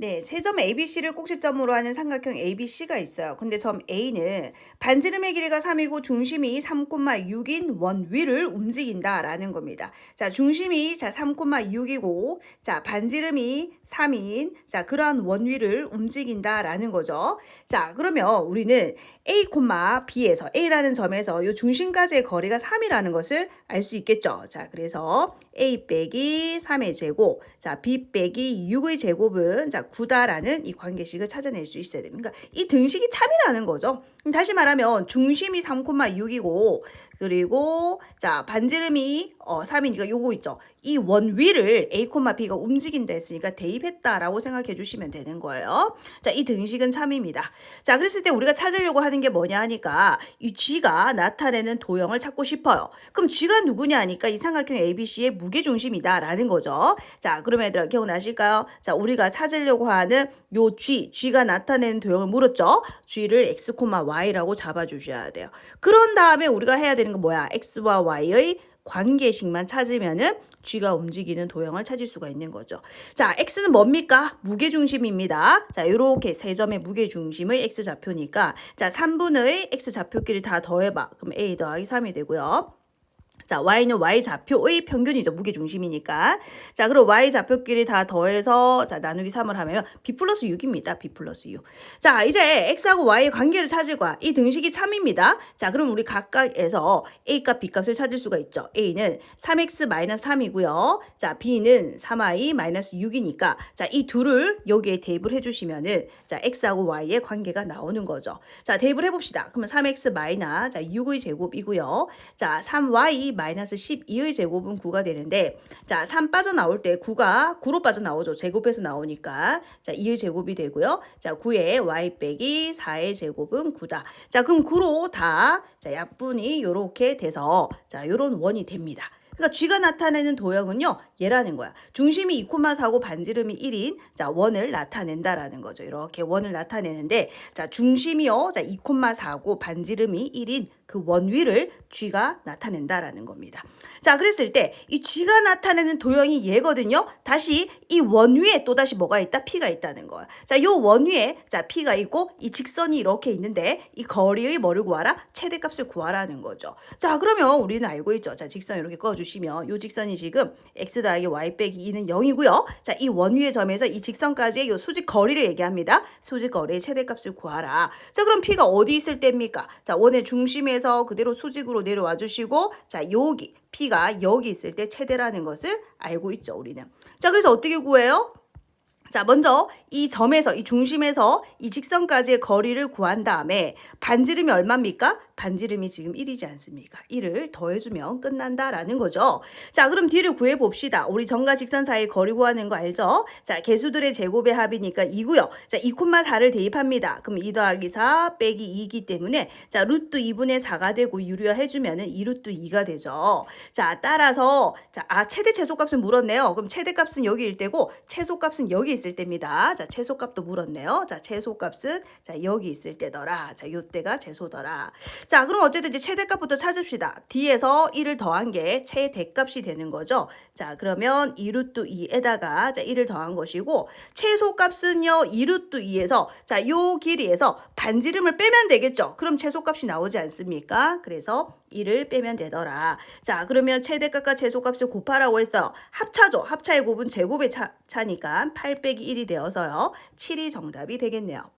네, 세 점 ABC를 꼭지점으로 하는 삼각형 ABC가 있어요. 근데 점 A는 반지름의 길이가 3이고 중심이 3,6인 원 위를 움직인다라는 겁니다. 자, 중심이 자 3,6이고 자, 반지름이 3인 자, 그러한 원 위를 움직인다라는 거죠. 자, 그러면 우리는 A, B에서 A라는 점에서 이 중심까지의 거리가 3이라는 것을 알 수 있겠죠. 자, 그래서 A 빼기 3의 제곱, 자, B 빼기 6의 제곱은 자, 9다라는 이 관계식을 찾아낼 수 있어야 됩니다. 그러니까 이 등식이 참이라는 거죠. 다시 말하면 중심이 3,6이고 그리고 자, 반지름이 어, 3이니까 요거 있죠. 이 원 위를 A, B가 움직인다 했으니까 대입했다라고 생각해 주시면 되는 거예요. 자, 이 등식은 참입니다. 자, 그랬을 때 우리가 찾으려고 하는 게 뭐냐 하니까 이 G가 나타내는 도형을 찾고 싶어요. 그럼 G가 누구냐 하니까 이 삼각형 ABC의 무게 중심이다라는 거죠. 자, 그러면 얘들아 기억나실까요? 자, 우리가 찾으려고 하는 요 G, G가 나타내는 도형을 물었죠. G를 X, Y라고 잡아 주셔야 돼요. 그런 다음에 우리가 해야 되는 건 뭐야? X와 Y의 관계식만 찾으면은 G가 움직이는 도형을 찾을 수가 있는 거죠. 자, X는 뭡니까? 무게중심입니다. 자, 이렇게 세 점의 무게중심의 X 좌표니까 자, 3분의 X 좌표끼리 다 더해봐. 그럼 A 더하기 3이 되고요. 자, y는 y 좌표의 평균이죠. 무게 중심이니까. 자, 그럼 y 좌표끼리 다 더해서 자, 나누기 3을 하면 b 플러스 6입니다. b 플러스 6. 자, 이제 x하고 y의 관계를 찾을 거야. 이 등식이 참입니다. 자, 그럼 우리 각각에서 a 값, b 값을 찾을 수가 있죠. a는 3x 마이너스 3이고요. 자, b는 3y 마이너스 6이니까 자, 이 둘을 여기에 대입을 해 주시면은 자, x하고 y의 관계가 나오는 거죠. 자, 대입을 해 봅시다. 그러면 3x 마이너스 자, 6의 제곱이고요. 자, 3y 마이너스 12의 제곱은 9가 되는데 자, 3 빠져나올 때 9가 9로 빠져나오죠. 제곱해서 나오니까 자, 2의 제곱이 되고요. 자, 9에 y 빼기 4의 제곱은 9다. 자, 그럼 9로 다 자, 약분이 요렇게 돼서 자, 요런 원이 됩니다. 그러니까 G가 나타내는 도형은요, 얘라는 거야. 중심이 2,4고 반지름이 1인, 자, 원을 나타낸다라는 거죠. 이렇게 원을 나타내는데, 자, 중심이요, 자, 2,4고 반지름이 1인 그 원 위를 G가 나타낸다라는 겁니다. 자, 그랬을 때, 이 G가 나타내는 도형이 얘거든요. 다시 이 원 위에 또 다시 뭐가 있다? P가 있다는 거야. 자, 요 원 위에, 자, P가 있고, 이 직선이 이렇게 있는데, 이 거리의 뭐를 구하라? 최대값을 구하라는 거죠. 자, 그러면 우리는 알고 있죠. 자, 직선 이렇게 꺼 주시면, 요 직선이 지금 x 더하기 y 빼기 2는 0이고요. 자, 이 원 위의 점에서 이 직선까지의 요 수직 거리를 얘기합니다. 수직 거리의 최대값을 구하라. 자, 그럼 P가 어디 있을 때입니까? 자, 원의 중심에 서 그대로 수직으로 내려와 주시고, 자, 여기, P가 여기 있을 때 최대라는 것을 알고 있죠, 우리는. 자, 그래서 어떻게 구해요? 자, 먼저 이 점에서, 이 중심에서 이 직선까지의 거리를 구한 다음에 반지름이 얼마입니까? 반지름이 지금 1이지 않습니까? 1을 더해주면 끝난다라는 거죠. 자, 그럼 D를 구해봅시다. 우리 점과 직선 사이 거리 구하는 거 알죠? 자, 개수들의 제곱의 합이니까 2고요. 자, 2,4를 대입합니다. 그럼 2 더하기 4 빼기 2이기 때문에 자, 루트 2분의 4가 되고 유리화해주면은 2루트 2가 되죠. 자, 따라서 자, 아, 최대 최소값은 물었네요. 그럼 최대값은 여기 일 때고 최소값은 여기 있을 때입니다. 자, 최소값도 물었네요. 자, 최소값은 자, 여기 있을 때더라. 자, 요때가 최소더라. 자, 그럼 어쨌든 이제 최대값부터 찾읍시다. D에서 1을 더한 게 최대값이 되는 거죠. 자, 그러면 2루트 2에다가 자, 1을 더한 것이고 최소값은요. 2루트 2에서 자, 요 길이에서 반지름을 빼면 되겠죠. 그럼 최소값이 나오지 않습니까? 그래서 1을 빼면 되더라. 자, 그러면 최대값과 최소값을 곱하라고 했어요. 합차죠. 합차의 곱은 제곱의 차, 차니까 8 빼기 1이 되어서요. 7이 정답이 되겠네요.